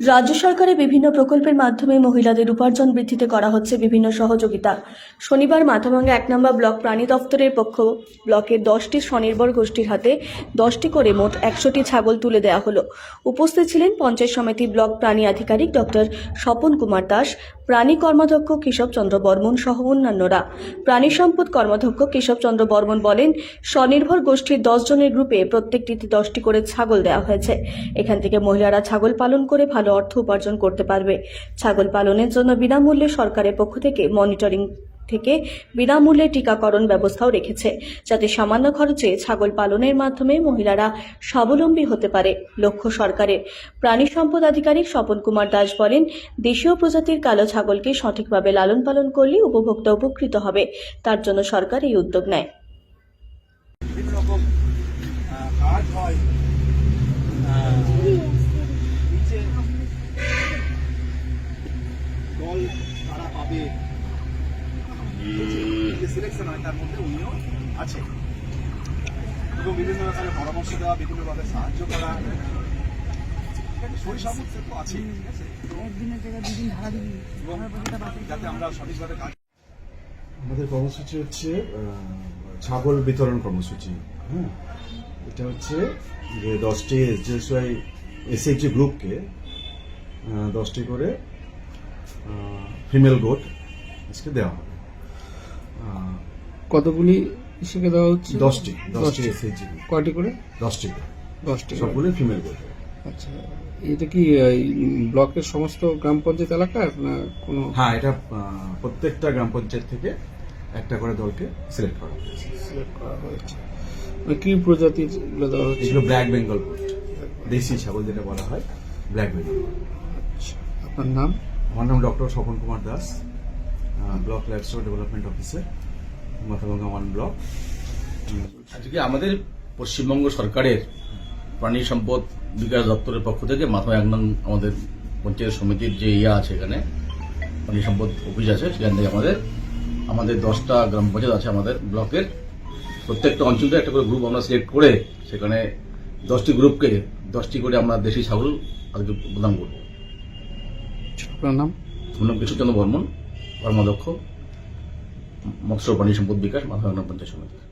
রাজ্য সরকারের বিভিন্ন প্রকল্পের মাধ্যমে মহিলাদের উপার্জন বৃদ্ধিতে করা হচ্ছে বিভিন্ন সহযোগিতা। শনিবার মাথাভাঙ্গা এক নম্বর ব্লক প্রাণী দপ্তরের পক্ষ ব্লকের দশটি স্বনির্ভর গোষ্ঠীর হাতে দশটি করে মোট একশোটি ছাগল তুলে দেওয়া হলো। উপস্থিত ছিলেন পঞ্চায়েত সমিতি ব্লক প্রাণী আধিকারিক ডক্টর স্বপন কুমার দাস, প্রাণী কর্মাধ্যক্ষ কেশবচন্দ্র বর্মন সহ অন্যান্যরা। প্রাণী সম্পদ কর্মাধ্যক্ষ কেশবচন্দ্র বর্মন বলেন, স্বনির্ভর গোষ্ঠীর দশ জনের গ্রুপে প্রত্যেকটিতে দশটি করে ছাগল দেওয়া হয়েছে। এখান থেকে মহিলারা ছাগল পালন করে ভালো অর্থ উপার্জন করতে পারবে। ছাগল পালনের জন্য বিনামূল্যে সরকারের পক্ষ থেকে মনিটরিং থেকে বিনামূল্যে টিকাকরণ ব্যবস্থাও রেখেছে, যাতে সামান্য খরচে ছাগল পালনের মাধ্যমে মহিলারা স্বাবলম্বী হতে পারে, লক্ষ্য সরকারের। প্রাণী সম্পদ আধিকারিক স্বপন কুমার দাস বলেন, দেশীয় প্রজাতির কালো ছাগলকে সঠিকভাবে লালন পালন করলে উপভোক্তা উপকৃত হবে, তার জন্য সরকার এই উদ্যোগ নেয়। বিভিন্ন রকম কাজ হয় সিলেকশন হয় তার মধ্যে উনিও আছে এবং বিভিন্ন রকমের পরামর্শ দেওয়া বিভিন্নভাবে সাহায্য করা। তো ঠিক আছে? যাতে আমরা সঠিকভাবে কাজ আমাদের কর্মসূচি হচ্ছে ছাগল বিতরণ কর্মসূচি। হ্যাঁ? এটা হচ্ছে যে দশটি এসডিএসওয়াই এসএইচজি গ্রুপকে দশটি করে ফিমেল গোট আজকে দেওয়া হবে। কতগুলি ইসেকে দেওয়া হচ্ছে? দশটি। দশটি। এসএইচজি কয়টি করে? দশটি করে। দশটি করে। সবগুলি ফিমেল গোট আচ্ছা এটা কি ব্লকের সমস্ত গ্রাম পঞ্চায়েত এলাকার না কোনো? হ্যাঁ এটা প্রত্যেকটা গ্রাম পঞ্চায়েত থেকে একটা করে দলকে সিলেক্ট করা হয়েছে। সিলেক্ট করা হয়েছে। মানে কি প্রজাতির এগুলো দেওয়া হচ্ছে? এগুলো ব্ল্যাক বেঙ্গল দেশি ছাগল যেটা বলা হয় ব্ল্যাক বেঙ্গল আচ্ছা, আপনার নাম? আমার নাম doctor Swapan Kumar Das. Block livestock development officer Mathabhanga one block. আজকে আমাদের পশ্চিমবঙ্গ সরকারের প্রাণী সম্পদ বিকাশ দপ্তরের পক্ষ থেকে মাথা এক নং আমাদের পঞ্চায়েত সমিতির যে ইয়া আছে এখানে প্রাণী সম্পদ অফিস আছে সেখান থেকে আমাদের আমাদের দশটা গ্রাম পঞ্চায়েত আছে আমাদের ব্লকের। প্রত্যেকটা অঞ্চলে একটা করে গ্রুপ আমরা সিলেক্ট করে সেখানে দশটি গ্রুপকে দশটি করে আমরা দেশি ছাগল আজকে প্রদান করব। আপনার নাম? আমার নাম কৃষ্ণচন্দ্র বর্মন। কর্মাধ্যক্ষ মৎস্য প্রাণী সম্পদ বিকাশ মাথা পঞ্চায়েত সমিতি